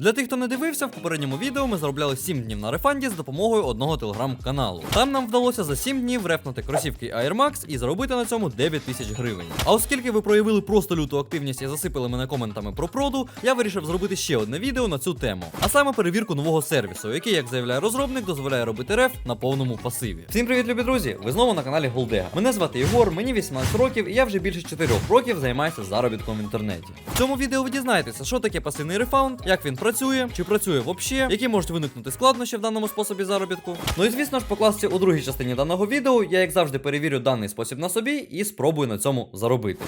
Для тих, хто не дивився, в попередньому відео ми заробляли 7 днів на рефанді з допомогою одного телеграм-каналу. Там нам вдалося за 7 днів рефнути кросівки Air Max і заробити на цьому 9 тисяч гривень. А оскільки ви проявили просто люту активність і засипали мене коментами про проду, я вирішив зробити ще одне відео на цю тему. А саме перевірку нового сервісу, який, як заявляє розробник, дозволяє робити реф на повному пасиві. Всім привіт, любі друзі! Ви знову на каналі Голдега. Мене звати Єгор, мені 18 років, і я вже більше 4 років займаюся заробітком в інтернеті. В цьому відео ви дізнаєтеся, що таке пасивний рефаунд, як він працює, чи працює взагалі, які можуть виникнути складнощі в даному способі заробітку. Ну і звісно ж, покласти у другій частині даного відео, я як завжди перевірю даний спосіб на собі і спробую на цьому заробити.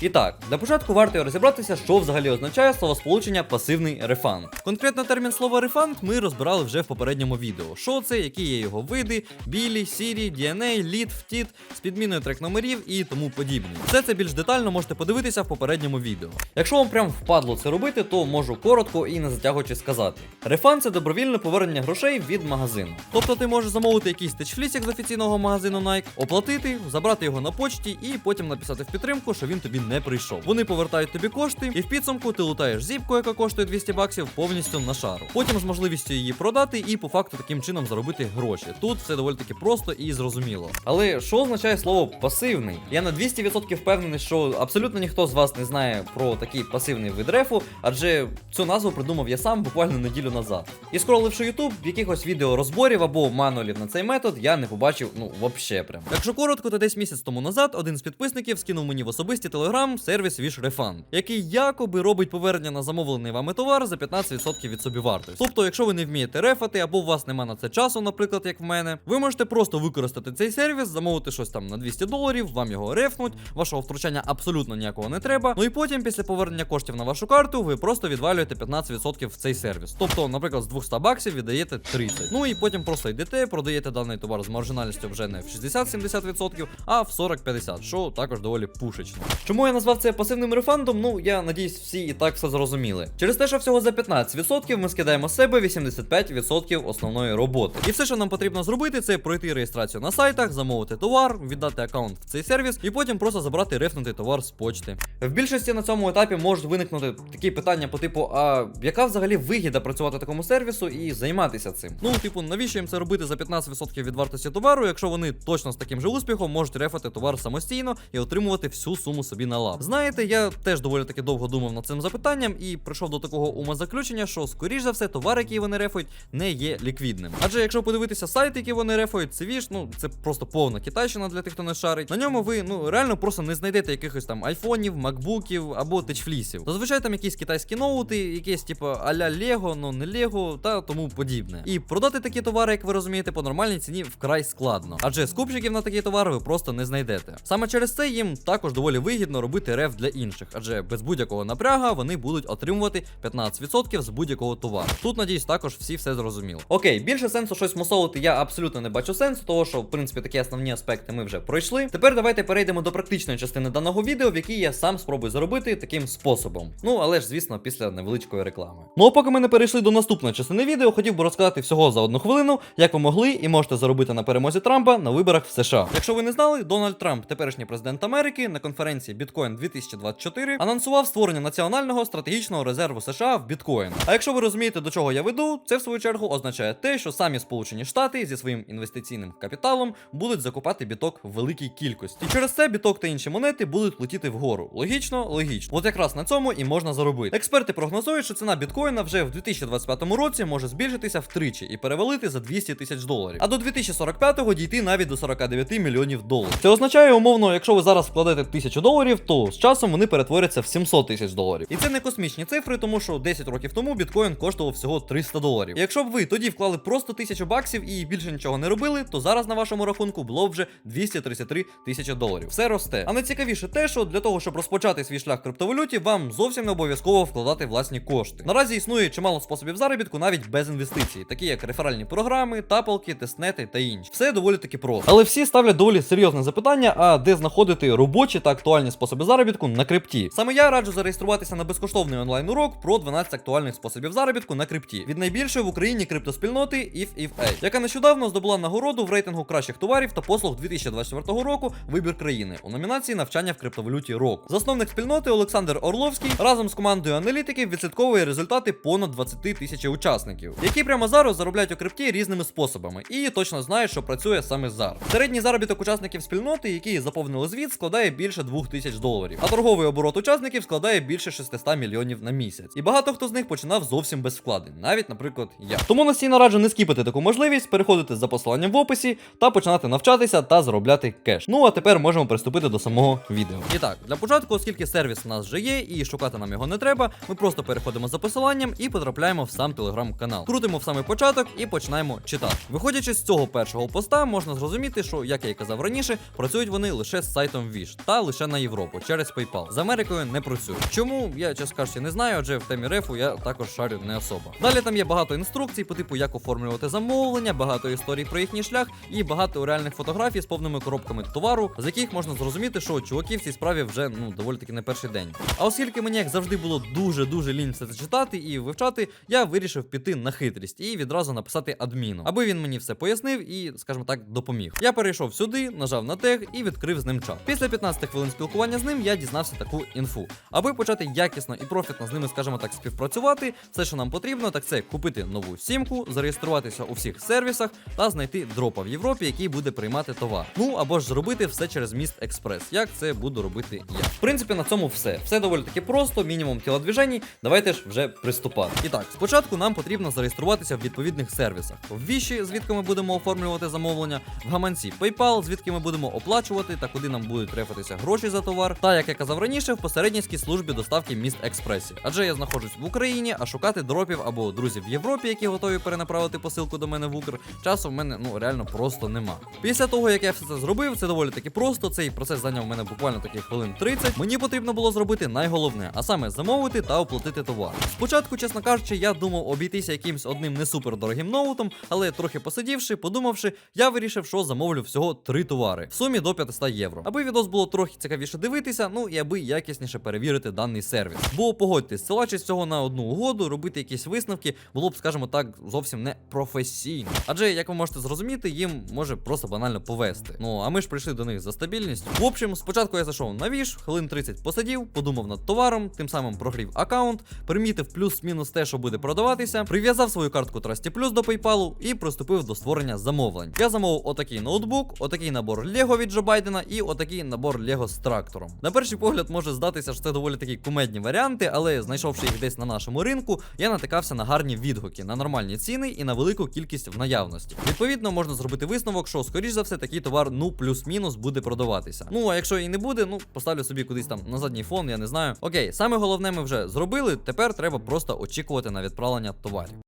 І так, для початку варто розібратися, що взагалі означає словосполучення пасивний рефанд. Конкретно термін слова рефанд ми розбирали вже в попередньому відео. Що це, які є його види, білі, сірі, DNA, лід, втіт, з підміною трек номерів і тому подібне. Все це більш детально можете подивитися в попередньому відео. Якщо вам прям впадло це робити, то можу коротко і не затягуючи сказати. Рефанд це добровільне повернення грошей від магазину. Тобто ти можеш замовити якийсь течфлісік з офіційного магазину Nike, оплатити, забрати його на почті і потім написати в підтримку, що він тобі не прийшов. Вони повертають тобі кошти, і в підсумку ти лутаєш зіпку, яка коштує 200 баксів, повністю на шару. Потім з можливістю її продати і по факту таким чином заробити гроші. Тут все доволі таки просто і зрозуміло. Але що означає слово пасивний? Я на 200% впевнений, що абсолютно ніхто з вас не знає про такий пасивний вид рефу, адже цю назву придумав я сам буквально неділю назад. І скроливши YouTube, якихось відео розборів або мануалів на цей метод, я не побачив, ну вообще прям. Якщо коротко, то десь місяць тому назад один з підписників скинув мені в особисті телеграм сервіс Wish Refund, який якоби робить повернення на замовлений вами товар за 15% від собівартості. Тобто, якщо ви не вмієте рефати або у вас нема на це часу, наприклад, як в мене, ви можете просто використати цей сервіс, замовити щось там на 200 доларів, вам його рефнуть, вашого втручання абсолютно ніякого не треба. Ну і потім, після повернення коштів на вашу карту, ви просто відвалюєте 15% в цей сервіс. Тобто, наприклад, з 200 баксів віддаєте 30. Ну і потім просто йдете, продаєте даний товар з маржинальністю вже не в 60-70%, а в 40-50%, що також доволі пушечно. Чому я назвав це пасивним рефандом? Ну я надіюсь, всі і так все зрозуміли. Через те, що всього за 15% ми скидаємо з себе 85% основної роботи. І все, що нам потрібно зробити, це пройти реєстрацію на сайтах, замовити товар, віддати аккаунт в цей сервіс і потім просто забрати рефнутий товар з почти. В більшості на цьому етапі можуть виникнути такі питання по типу: а яка взагалі вигіда працювати такому сервісу і займатися цим? Ну, типу, навіщо їм це робити за 15% від вартості товару, якщо вони точно з таким же успіхом можуть рефати товар самостійно і отримувати всю суму собі на лап. Знаєте, я теж доволі таки довго думав над цим запитанням і прийшов до такого умозаключення, що скоріш за все товар, який вони рефують, не є ліквідним. Адже якщо подивитися сайт, який вони рефують, це віж, ну це просто повна китайщина для тих, хто не шарить. На ньому ви ну реально просто не знайдете якихось там айфонів, макбуків або течфлісів. Зазвичай там якісь китайські ноути, якісь типу аля Лего, ну не Лего та тому подібне. І продати такі товари, як ви розумієте, по нормальній ціні вкрай складно. Адже скупщиків на такі товари ви просто не знайдете. Саме через це їм також доволі вигідно робити реф для інших, адже без будь-якого напряга вони будуть отримувати 15% з будь-якого товару. Тут, надіюсь, також всі все зрозуміли. Окей, більше сенсу щось мусовувати я абсолютно не бачу сенсу, того що в принципі такі основні аспекти ми вже пройшли. Тепер давайте перейдемо до практичної частини даного відео, в якій я сам спробую зробити таким способом. Ну але ж, звісно, після невеличкої реклами. Ну а поки ми не перейшли до наступної частини відео, хотів би розказати всього за одну хвилину, як ви могли і можете заробити на перемозі Трампа на виборах в США. Якщо ви не знали, Дональд Трамп, теперішній президент Америки, на конференції Bitcoin 2024 анонсував створення національного стратегічного резерву США в біткоін. А якщо ви розумієте, до чого я веду, це в свою чергу означає те, що самі Сполучені Штати зі своїм інвестиційним капіталом будуть закупати біток в великій кількості. І через це біток та інші монети будуть летіти вгору. Логічно, логічно. От якраз на цьому і можна заробити. Експерти прогнозують, що ціна біткоїна вже в 2025 році може збільшитися втричі і перевалити за 200 тисяч доларів. А до 2045-го дійти навіть до 49 мільйонів доларів. Це означає умовно, якщо ви зараз вкладете 1000 доларів, то з часом вони перетворяться в 700 тисяч доларів. І це не космічні цифри, тому що 10 років тому біткоін коштував всього 300 доларів. І якщо б ви тоді вклали просто 1000 баксів і більше нічого не робили, то зараз на вашому рахунку було б вже 233 тисячі доларів. Все росте. А найцікавіше те, що для того, щоб розпочати свій шлях в криптовалюті, вам зовсім не обов'язково вкладати власні кошти. Наразі існує чимало способів заробітку навіть без інвестицій, такі як реферальні програми, тапалки, тестнети та інші. Все доволі таки просто. Але всі ставлять доволі серйозне запитання: а де знаходити робочі та актуальні способи способи заробітку на крипті. Саме я раджу зареєструватися на безкоштовний онлайн урок про 12 актуальних способів заробітку на крипті від найбільшої в Україні криптоспільноти IFIFA, яка нещодавно здобула нагороду в рейтингу кращих товарів та послуг 2024 року вибір країни у номінації навчання в криптовалюті року. Засновник спільноти Олександр Орловський разом з командою аналітиків відслідковує результати понад 20 тисяч учасників, які прямо зараз заробляють у крипті різними способами, і точно знають, що працює саме зараз. Середній заробіток учасників спільноти, які заповнили звіт, складає більше 2 тисяч доларів, а торговий оборот учасників складає більше 600 мільйонів на місяць. І багато хто з них починав зовсім без вкладень, навіть, наприклад, я. Тому настійно раджу не скіпати таку можливість, переходити за посиланням в описі та починати навчатися та заробляти кеш. Ну а тепер можемо приступити до самого відео. І так, для початку, оскільки сервіс у нас вже є і шукати нам його не треба, ми просто переходимо за посиланням і потрапляємо в сам телеграм-канал. Крутимо в самий початок і починаємо читати. Виходячи з цього першого поста, можна зрозуміти, що, як я і казав раніше, працюють вони лише з сайтом Wish та лише на Європу через PayPal. З Америкою не працюють. Чому я чесно кажучи, не знаю, адже в темі рефу я також шарю не особо. Далі там є багато інструкцій по типу, як оформлювати замовлення, багато історій про їхній шлях і багато реальних фотографій з повними коробками товару, з яких можна зрозуміти, що чуваки в цій справі вже ну доволі таки не перший день. А оскільки мені як завжди було дуже дуже лінь все це читати і вивчати, я вирішив піти на хитрість і відразу написати адміну, аби він мені все пояснив і, скажімо так, допоміг. Я перейшов сюди, нажав на тег і відкрив з ним чат. Після 15 хвилин спілкування з ним я дізнався таку інфу. Аби почати якісно і профітно з ними, скажімо так, співпрацювати, все, що нам потрібно, так це купити нову сімку, зареєструватися у всіх сервісах та знайти дропа в Європі, який буде приймати товар. Ну або ж зробити все через міст експрес, як це буду робити я. В принципі, на цьому все. Все доволі таки просто, мінімум тілодвіжень. Давайте ж вже приступати. І так, спочатку нам потрібно зареєструватися в відповідних сервісах. В Віші, звідки ми будемо оформлювати замовлення, в гаманці PayPal, звідки ми будемо оплачувати та куди нам будуть рефатися гроші за товар. Та як я казав раніше, в посередницькій службі доставки міст експресів. Адже я знаходжусь в Україні, а шукати дропів або друзів в Європі, які готові перенаправити посилку до мене в Укр, часу в мене ну реально просто нема. Після того, як я все це зробив, це доволі таки просто. Цей процес зайняв мене буквально таких хвилин 30. Мені потрібно було зробити найголовне, а саме замовити та оплатити товар. Спочатку, чесно кажучи, я думав обійтися якимсь одним не супер дорогим ноутом, але трохи посидівши, подумавши, я вирішив, що замовлю всього три товари в сумі до 500 євро. Аби відос було трохи цікавіше дивитися, ну і аби якісніше перевірити даний сервіс. Бо погодьтесь, ссилаючись цього на одну угоду, робити якісь висновки було б, скажімо так, зовсім не професійно. Адже, як ви можете зрозуміти, їм може просто банально повести. Ну а ми ж прийшли до них за стабільністю. В общем, спочатку я зайшов на віж, хвилин 30 посидів, подумав над товаром, тим самим прогрів аккаунт, примітив плюс-мінус те, що буде продаватися, прив'язав свою картку Trusty Plus до PayPal і приступив до створення замовлень. Я замовив отакий ноутбук, отакий набор Лего від Джо Байдена і отакий набор Лего з трактором. На перший погляд може здатися, що це доволі такі кумедні варіанти, але знайшовши їх десь на нашому ринку, я натикався на гарні відгуки, на нормальні ціни і на велику кількість в наявності. Відповідно, можна зробити висновок, що скоріш за все такий товар ну плюс-мінус буде продаватися. Ну а якщо і не буде, ну поставлю собі кудись там на задній фон, я не знаю. Окей, саме головне ми вже зробили. Тепер треба просто очікувати на відправлення товарів.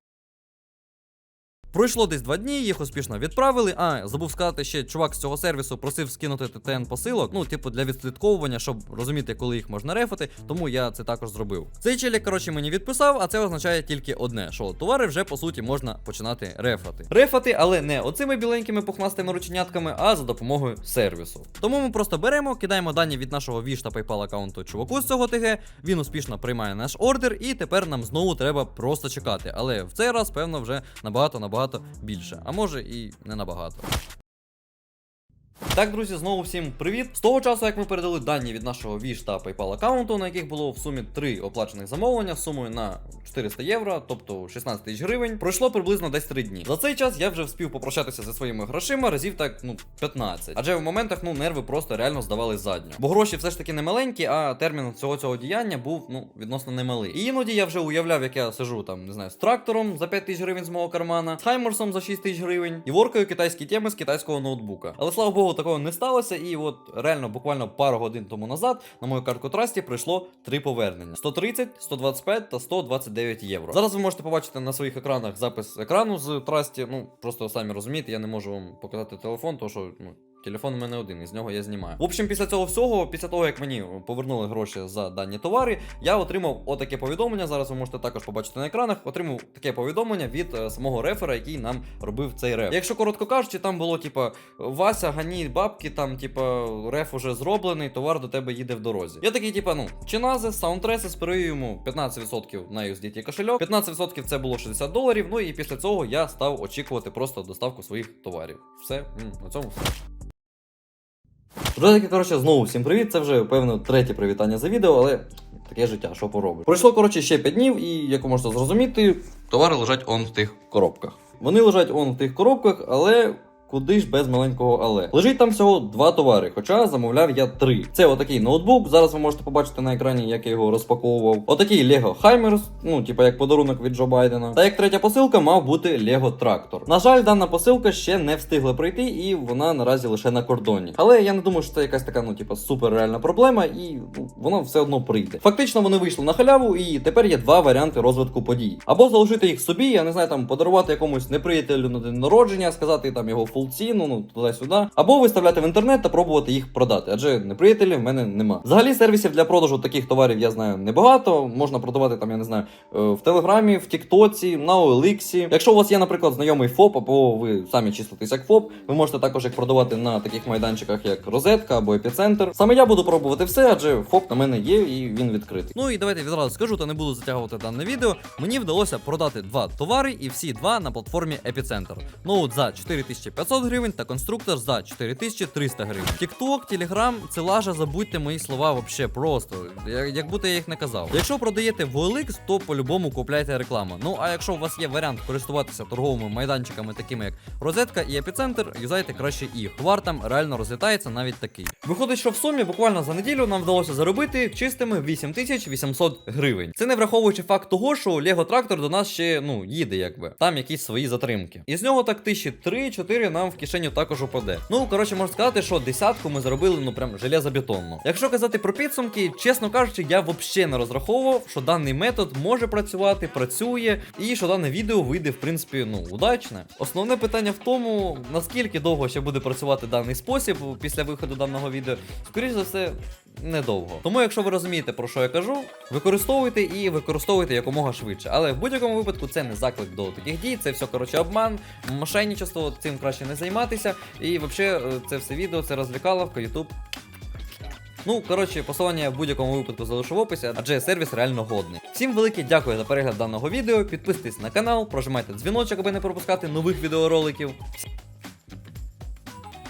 Пройшло десь два дні, їх успішно відправили. А, забув сказати, ще чувак з цього сервісу просив скинути ТТН посилок, ну, типу, для відслідковування, щоб розуміти, коли їх можна рефати, тому я це також зробив. Цей челік, коротше, мені відписав, а це означає тільки одне: що товари вже по суті можна починати рефати. Рефати, але не оцими біленькими пухнастими рученятками, а за допомогою сервісу. Тому ми просто беремо, кидаємо дані від нашого Wish та PayPal аккаунту чуваку з цього ТГ, він успішно приймає наш ордер, і тепер нам знову треба просто чекати. Але в цей раз, певно, вже набагато набагато більше, а може і не набагато. Так, друзі, знову всім привіт. З того часу, як ми передали дані від нашого Wish та PayPal аккаунту, на яких було в сумі 3 оплачених замовлення сумою на 400 євро, тобто 16 тисяч гривень, пройшло приблизно десь 3 дні. За цей час я вже вспів попрощатися зі своїми грошима разів так, ну, 15. Адже в моментах ну нерви просто реально здавали задню. Бо гроші все ж таки не маленькі, а термін цього цього діяння був ну відносно немалий. І іноді я вже уявляв, як я сижу там, не знаю, з трактором за 5 тисяч гривень з мого кармана, з хайморсом за 6 тисяч гривень і воркою китайські теми з китайського ноутбука. Але слава Богу, такого не сталося. І от реально буквально пару годин тому назад на мою картку Трасті прийшло три повернення: 130, 125 та 129 євро. Зараз ви можете побачити на своїх екранах запис екрану з Трасті. Ну просто самі розумієте, я не можу вам показати телефон, тому що ну. Телефон у мене один, і з нього я знімаю. В общем, після цього всього, після того як мені повернули гроші за дані товари, я отримав отаке повідомлення. Зараз ви можете також побачити на екранах. Отримав таке повідомлення від е, самого рефера, який нам робив цей реф. Якщо коротко кажучи, там було типа Вася, гані бабки, там, типа, реф уже зроблений, товар до тебе їде в дорозі. Я такий, типа, ну, чинази, саундтреси, спираю йому 15% на USDT кошельок, 15% це було 60 доларів. Ну і після цього я став очікувати просто доставку своїх товарів. Все, на цьому все. Друзі, коротше, знову всім привіт. Це вже, певно, третє привітання за відео, але таке життя, що поробиш. Пройшло, коротше, ще 5 днів, і як ви можете зрозуміти, товари лежать он в тих коробках. Вони лежать он в тих коробках, але. Куди ж без маленького але. Лежить там всього два товари, хоча замовляв я три. Це отакий ноутбук. Зараз ви можете побачити на екрані, як я його розпаковував. Отакий Lego Хаймерс, ну типа як подарунок від Джо Байдена. Та як третя посилка мав бути Lego Трактор. На жаль, дана посилка ще не встигла прийти, і вона наразі лише на кордоні. Але я не думаю, що це якась така, ну типа супер реальна проблема, і ну, воно все одно прийде. Фактично вони вийшли на халяву, і тепер є два варіанти розвитку подій. Або залишити їх собі, я не знаю, там подарувати якомусь неприятелю на день народження, сказати там його фул ціну, ну туди-сюди. Або виставляти в інтернет та пробувати їх продати, адже неприятелів в мене нема. Взагалі сервісів для продажу таких товарів я знаю небагато. Можна продавати там, я не знаю, е, в Телеграмі, в Тіктоці, на OLX. Якщо у вас є, наприклад, знайомий ФОП, або ви самі числитесь як ФОП, ви можете також їх продавати на таких майданчиках, як Розетка або Епіцентр. Саме я буду пробувати все, адже ФОП на мене є і він відкритий. Ну і давайте відразу скажу, та не буду затягувати дане відео. Мені вдалося продати два товари, і всі два на платформі Епіцентр. Ноут за 4500 гривень та конструктор за 4300 гривень. Тікток, Телеграм, це лажа, забудьте мої слова вообще просто. Як, будто я їх не казав. Якщо продаєте в OLX, то по-любому купляйте рекламу. Ну а якщо у вас є варіант користуватися торговими майданчиками, такими як Розетка і Епіцентр, юзайте краще їх. Товар там реально розлітається навіть такий. Виходить, що в сумі буквально за неділю нам вдалося заробити чистими 8800 гривень. Це не враховуючи факт того, що Лего Трактор до нас ще ну їде, якби там якісь свої затримки. І з нього так тисячі 3-4 нам в кишеню також упаде. Ну коротше, можна сказати, що десятку ми зробили, ну прям железобетонно. Якщо казати про підсумки, чесно кажучи, я взагалі не розраховував, що даний метод може працювати, працює, і що дане відео вийде, в принципі, ну удачне. Основне питання в тому, наскільки довго ще буде працювати даний спосіб після виходу даного відео. Скоріше за все, недовго. Тому, якщо ви розумієте, про що я кажу, використовуйте і використовуйте якомога швидше. Але в будь-якому випадку це не заклик до таких дій, це все коротше обман, мошенничество, цим краще не займатися. І взагалі, це все відео, це розвлікаловка, YouTube. Ну, коротше, посилання в будь-якому випадку залишу в описі, адже сервіс реально годний. Всім велике дякую за перегляд даного відео. Підписуйтесь на канал, прожимайте дзвіночок, аби не пропускати нових відеороликів.